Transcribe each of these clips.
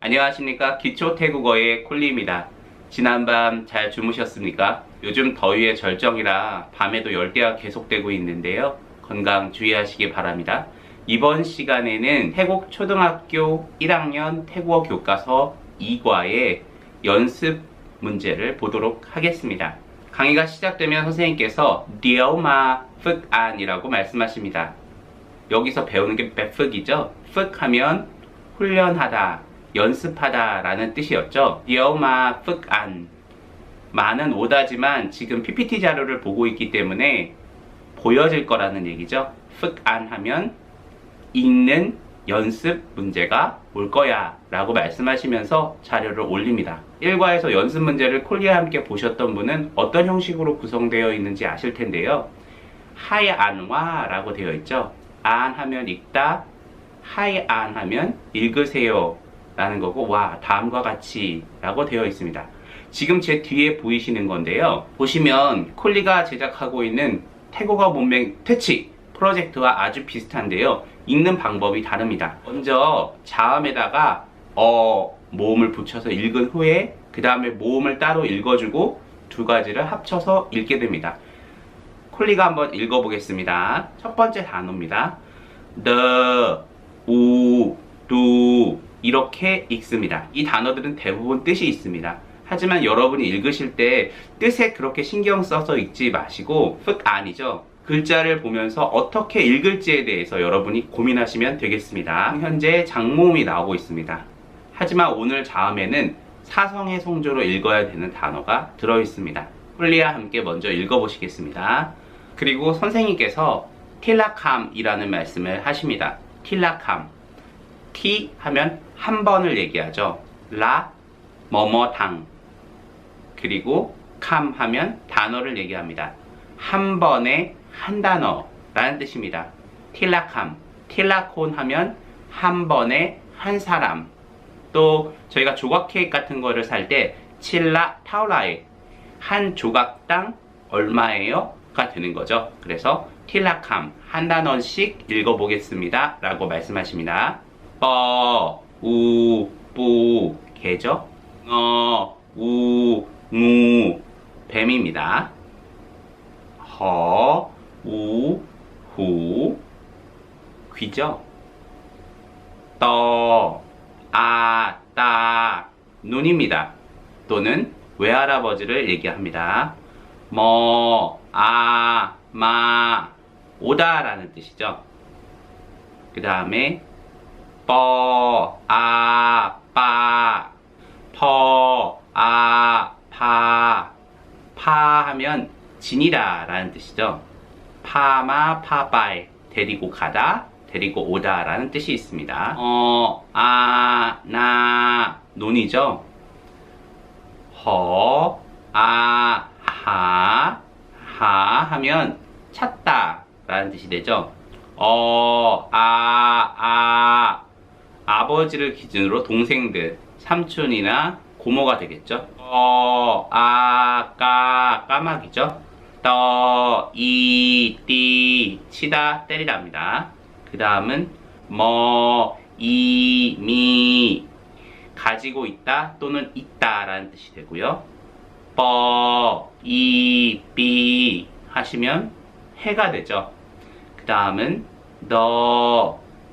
안녕하십니까 기초 태국어의 콜리입니다. 지난밤 잘 주무셨습니까? 요즘 더위의 절정이라 밤에도 열대가 계속되고 있는데요. 건강 주의하시기 바랍니다. 이번 시간에는 태국 초등학교 1학년 태국어 교과서 2과의 연습 문제를 보도록 하겠습니다. 강의가 시작되면 선생님께서 디어마 ฝึ안이라고 말씀하십니다. 여기서 배우는 게 베프기죠. ฝึ 하면 훈련하다, 연습하다 라는 뜻이었죠. 디어마 ฝึ안 많은 오다지만 지금 PPT 자료를 보고 있기 때문에 보여질 거라는 얘기죠. ฝึ안 하면 읽는 연습 문제가 올 거야 라고 말씀하시면서 자료를 올립니다. 1과에서 연습 문제를 콜리와 함께 보셨던 분은 어떤 형식으로 구성되어 있는지 아실 텐데요. 하이안와 라고 되어 있죠. 안 하면 읽다, 하이안 하면 읽으세요 라는 거고 와 다음과 같이 라고 되어 있습니다. 지금 제 뒤에 보이시는 건데요. 보시면 콜리가 제작하고 있는 태국어 문맹 퇴치 프로젝트와 아주 비슷한데요. 읽는 방법이 다릅니다. 먼저 자음에다가 어 모음을 붙여서 읽은 후에 그 다음에 모음을 따로 읽어주고 두 가지를 합쳐서 읽게 됩니다. 콜리가 한번 읽어보겠습니다. 첫 번째 단어입니다. the, 이렇게 읽습니다. 이 단어들은 대부분 뜻이 있습니다. 하지만 여러분이 읽으실 때 뜻에 그렇게 신경 써서 읽지 마시고 흑 아니죠. 글자를 보면서 어떻게 읽을지에 대해서 여러분이 고민하시면 되겠습니다. 현재 장모음이 나오고 있습니다. 하지만 오늘 자음에는 사성의 성조로 읽어야 되는 단어가 들어 있습니다. 홀리와 함께 먼저 읽어보시겠습니다. 그리고 선생님께서 틸라캄이라는 말씀을 하십니다. 틸라캄. 티 하면 한 번을 얘기하죠. 라, 뭐뭐 당. 그리고 캄 하면 단어를 얘기합니다. 한 번에 한 단어라는 뜻입니다. 틸라캄, 틸라콘 하면 한 번에 한 사람. 또 저희가 조각 케이크 같은 거를 살 때 칠라 타우라에 한 조각당 얼마예요? 가 되는 거죠. 그래서 틸라캄 한 단원씩 읽어보겠습니다. 라고 말씀하십니다. 뻐, 우, 뿌, 개죠? 어, 우, 무, 뱀입니다. 허, 우, 후, 귀죠? 떠, 아, 따, 눈입니다. 또는 외할아버지를 얘기합니다. 뭐, 아, 마, 오다라는 뜻이죠. 그 다음에 뻐, 아, 빠, 퍼, 아, 파, 파 하면 진이다 라는 뜻이죠. 파마, 파바이, 데리고 가다, 데리고 오다 라는 뜻이 있습니다. 어, 아, 나, 논이죠. 허, 아, 하, 하 하면 찾다 라는 뜻이 되죠. 어, 아, 아, 아버지를 기준으로 동생들, 삼촌이나 고모가 되겠죠. 어, 아, 까, 까마귀죠. 떠, 이, 띠, 치다, 때리다입니다. 그 다음은 뭐, 이, 미, 가지고 있다 또는 있다 라는 뜻이 되고요. 뻐, 이, 비 하시면 해가 되죠. 그 다음은 너,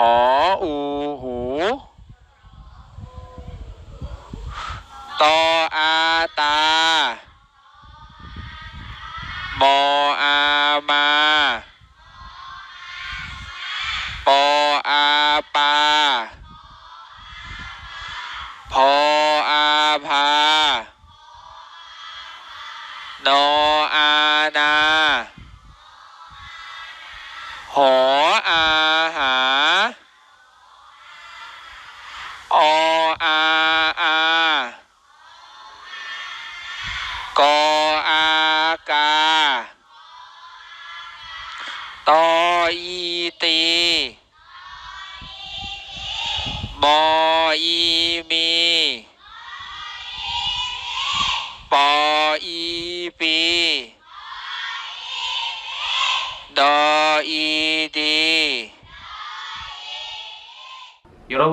ออูหูตออาตามออามาปออาปาพอ 哦啊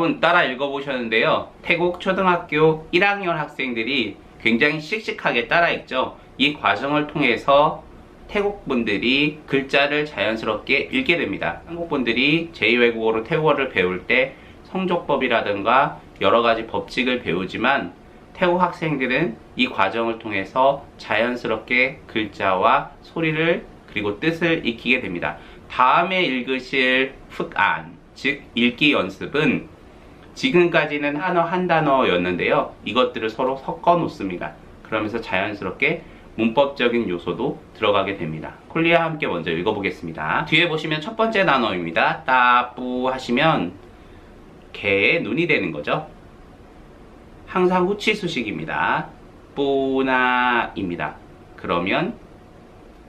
여러분 따라 읽어보셨는데요. 태국 초등학교 1학년 학생들이 굉장히 씩씩하게 따라 읽죠. 이 과정을 통해서 태국 분들이 글자를 자연스럽게 읽게 됩니다. 한국 분들이 제2외국어로 태국어를 배울 때 성적법이라든가 여러 가지 법칙을 배우지만 태국 학생들은 이 과정을 통해서 자연스럽게 글자와 소리를 그리고 뜻을 익히게 됩니다. 다음에 읽으실 흑안, 즉 읽기 연습은 지금까지는 한어 한 단어였는데요. 이것들을 서로 섞어 놓습니다. 그러면서 자연스럽게 문법적인 요소도 들어가게 됩니다. 콜리와 함께 먼저 읽어보겠습니다. 뒤에 보시면 첫 번째 단어입니다. 따뿌 하시면 개의 눈이 되는 거죠. 항상 후치수식입니다. 뿌나입니다. 그러면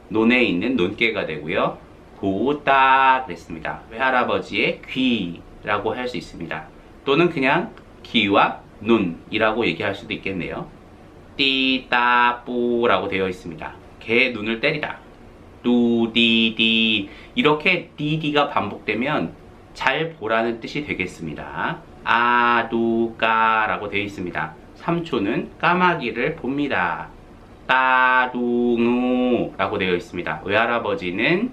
논에 있는 논개가 되고요. 고따 그랬습니다. 외할아버지의 귀라고 할 수 있습니다. 또는 그냥 귀와 눈이라고 얘기할 수도 있겠네요. 띠따뿌라고 되어 있습니다. 개의 눈을 때리다. 뚜디디 이렇게 디디가 반복되면 잘 보라는 뜻이 되겠습니다. 아두까라고 되어 있습니다. 삼초는 까마귀를 봅니다. 따둥우라고 되어 있습니다. 외할아버지는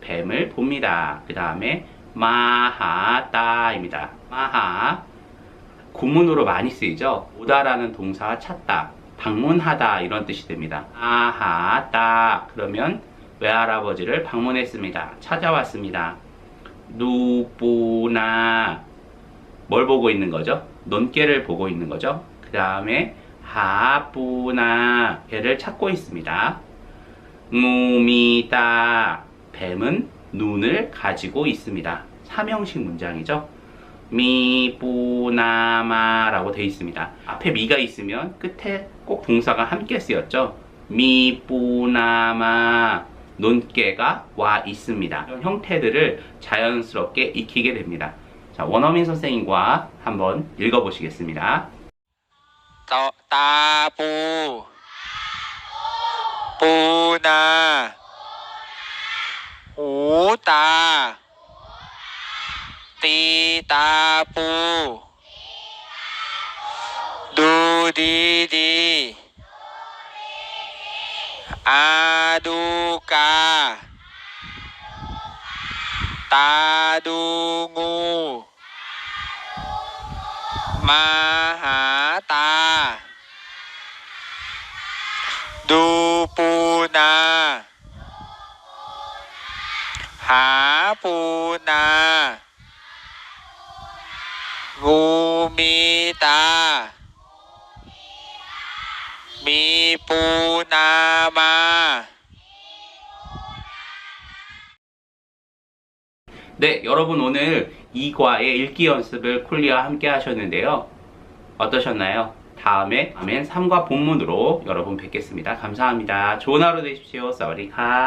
뱀을 봅니다. 그 다음에 마하따입니다. 마하 구문으로 많이 쓰이죠. 오다라는 동사와 찾다, 방문하다 이런 뜻이 됩니다. 아하따 그러면 외할아버지를 방문했습니다. 찾아왔습니다. 누뿌나 뭘 보고 있는 거죠? 논개를 보고 있는 거죠. 그 다음에 하뿌나 개를 찾고 있습니다. 무미다 뱀은 눈을 가지고 있습니다. 삼형식 문장이죠. 미뿌나마라고 되어 있습니다. 앞에 미가 있으면 끝에 꼭 동사가 함께 쓰였죠. 미뿌나마 논깨가 와 있습니다. 형태들을 자연스럽게 익히게 됩니다. 자, 원어민 선생님과 한번 읽어보시겠습니다. 따, 따보, 보나, หูตา ตีตาปู ดูดีดีอาดูกา ตาดูงู มาหาตา ดูปูนา 가보나 무미다 미보나마 네 여러분 오늘 이과의 읽기 연습을 콜리와 함께 하셨는데요. 어떠셨나요? 다음에 아멘 3과 본문으로 여러분 뵙겠습니다. 감사합니다. 좋은 하루 되십시오. 사와리카